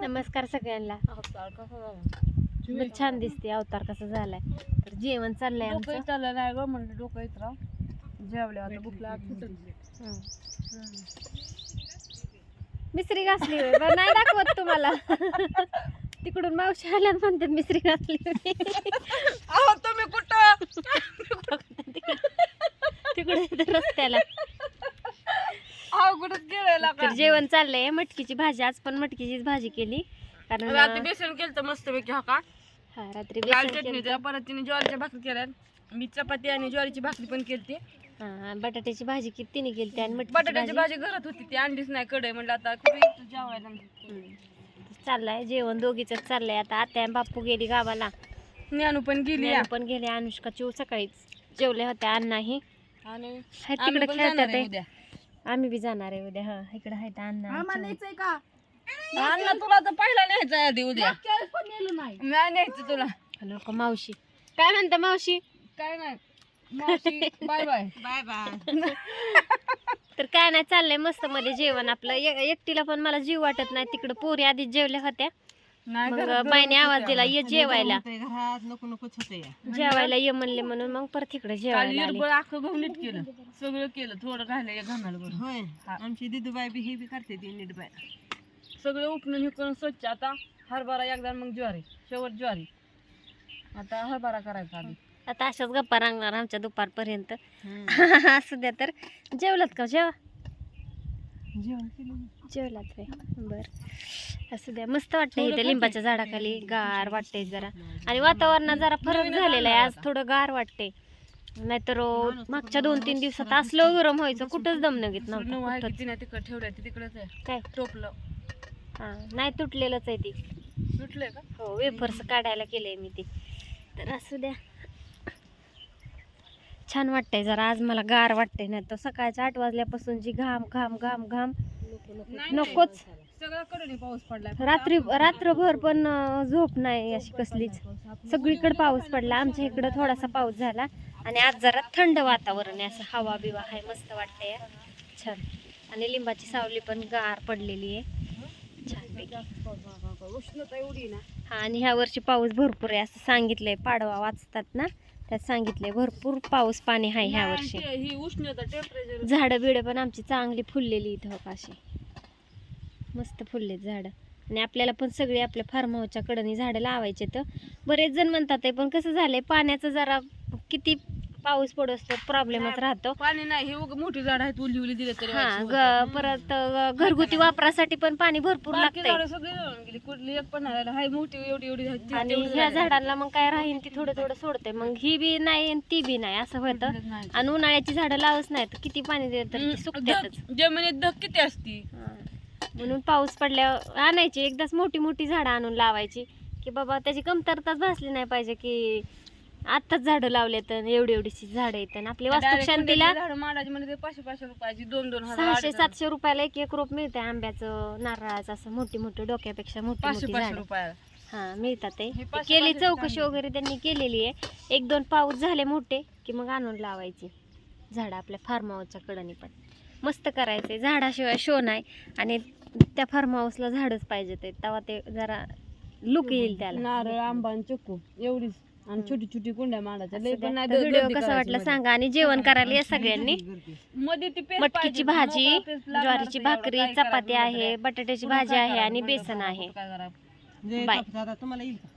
नमस्कार सगळ्यांना लय छान दिसते अवतार कसा झालाय तर जेवण चाललंय आमचं चाललं नाही ग म्हणलं डोकं येत राव जेवल्या आता भूक लागत हं. मिसरी घासली होय. बरं नाही दाखवत तुम्हाला तिकडून मावशी आल्या म्हणतात मिसरी घासली होती. अहो तुम्ही कुठं तिकडे इथं रस्त्याला गेलेला तर जेवण चाललंय मटकीची भाजी आज पण मटकीचीच भाजी केली. कारण रात्री बेसन केलं तर मस्त पैकी हा का? हा रात्री लाल बेसन चटणी केलं. त्या परत तिने ज्वारीच्या भाकरी केल्या. मी चपाती आणि ज्वारीची भाकरी पण केली हा बटाट्याची भाजी किती तिने केली आणि मटकीची बटाट्याची भाजी. भाजी घरात होती ती अंडीच नाही कडे म्हणलं आता कुठे जेवायला. चाललंय जेवण दोघीच चाललंय. आता आत्या आणि बाप्पू गेली गावाला. ज्ञानू पण गेली ज्ञानू पण गेले अनुष्का चिव सकाळीच जेवले होते अण्णाही. आणि आहेत आम्ही तिकडे पण खेळतात आहे. उद्या. आम्ही बी जाणार आहे उद्या हा. इकडे अण्णा चिव. अण्णा तुला तर पहिला न्यायचं आहे आधी उद्या. नाही. न्यायचं तुला. नको मावशी. काय म्हणता मावशी? काय नाही. मावशी बाय बाय. Bye bye. तर काय नाही चाललंय मस्त मध्ये जेवण आपलं. एक- एकटीला पण मला जीव वाटत नाही. तिकडं पोरी आधीच जेवल्या होत्या. बाईने आवाज दिला ये जेवायला. घरात नको नकोच होते जेवायला ये म्हणले म्हणून मग परत तिकडे जेवायला आले. इरबळ अख्खं गहू नीट केलं सगळं केलं थोडं राहिलं एक घामाला बरं होय. हा. आमची दिदूबाई बी हे बी करते ती नीट बाय सगळं उपणून हे करून स्वच्छ. आता हरभरा एकदा मग ज्वारी शेवट ज्वारी. आता हरभरा करायचा आधी आता अशाच गप्पा रांगणार आमच्या दुपारपर्यंत. असू द्या तर. जेवलात का जेवा. जेवण केलं जेवलात रे बर. असू द्या. मस्त वाटतंय इथे लिंबाच्या झाडाखाली गार वाटतंय जरा. आणि वातावरणात जरा फरक झालेला आहे. आज थोडं गार वाटतंय. नाहीतर मागच्या दोन तीन दिवसात असलं गरम व्हायचं. कुठंच दम न घेत नव्हतं. ते तिकडेच आहे. काय? टोपलं. हा नाही तुटलेलंच आहे ती. सुटलंय का? हो वेफर्स काढायला केलंय मी ते. तर असू द्या. छान वाटतंय जरा. आज मला गार वाटतंय नाही तर सकाळच्या आठ वाजल्यापासून जी घाम घाम घाम घाम नकोच. पाऊस रात्री रात्रभर पण झोप नाही अशी कसलीच. सगळीकडे पाऊस पडला आमच्या इकडं थोडासा पाऊस झाला आणि आज जरा थंड वातावरण आहे असं हवा बिवा आहे मस्त वाटतंय. छान. आणि लिंबाची सावली पण गार पडलेली आहे. छान उष्णता एवढी ना. हा आणि ह्या वर्षी पाऊस भरपूर आहे असं सांगितलंय. पाडवा वाचतात ना? त्यात सांगितलंय भरपूर पाऊस पाणी आहे ह्या वर्षी. ही उष्णता टेम्परेचर झाडं बिडं पण आमची चांगली फुललेली इथं हो का अशी. मस्त फुललेत झाडं. आणि आपल्याला पण सगळी आपल्या फार्म हाऊसच्या कडनी झाडं लावायचे तर बरेच जण म्हणतात आहे पण कसं झालंय पाण्याचं जरा किती पाऊस पडत प्रॉब्लेमच राहतो पाणी नाही हे उगा मोठी झाड आहेत उली उली दिले तरी हा व्हायची ग होतं. परत अं, घरगुती वापरासाठी पण पाणी भरपूर बारकी लागतंय झाडं सगळी जळून गेली कुठली एक पण नाही राहिलं. हाय मोठी एवढी एवढी झाली, ती आणि तेवढी ह्या झाली. झाडांना मग काय राहीन ती थोडं थोडं सोडते मग ही बी नाही आणि ती बी नाही असं होतं नाही. आणि उन्हाळ्याची झाडं लावच नाही तर किती पाणी दिलं तर ती सुकतातच जमिनीत धग किती असती हा. म्हणून पाऊस पडल्यावर आणायची एकदाच मोठी मोठी झाडं आणून लावायची की बाबा त्याची कमतरताच भासली नाही पाहिजे की आत्ताच झाडं लावले तर एवढी एवढीशी झाडं येतात आपली Direct वास्तुशांतीला कुठली झाडं मांडायची म्हणजे ते पाचशे पाचशे रुपयाची दोन दोन हजार सहाशे सातशे रुपयाला एक एक रोप मिळते आंब्याचं नारळाचं असं मोठी मोठी डोक्यापेक्षा मोठी पाचशे मोठी पाचशे झाडं. रुपयाला. हा मिळतात ते. हे पाचशे केली पाचशे चौकशी. वगैरे त्यांनी केलेली आहे. एक दोन पाऊस झाले मोठे की मग आणून लावायची. झाडं आपल्या फार्म हाऊसच्या कडनी पण. मस्त करायचे. झाडाशिवाय शो नाही. आणि त्या फार्म हाऊसला झाडच पाहिजे ते तेव्हा ते जरा लुक येईल त्याला. नारळ आंबा आणि चक्कू एवढीच. आणि छोटी छोटी कुंड्या मांडायच्या. लय पण नाही व्हिडिओ गर्दी कसा वाटला. सांगा. आणि जेवण करायला या सगळ्यांनी? मध्ये ती पेस्ट मटकीची पाहिजे. भाजी लागणार ज्वारीची भाकरी काय चपाती करायचं आहे बटाट्याची भाजी आहे आणि बेसन आहे. काय बाय. तुम्हाला येईल का?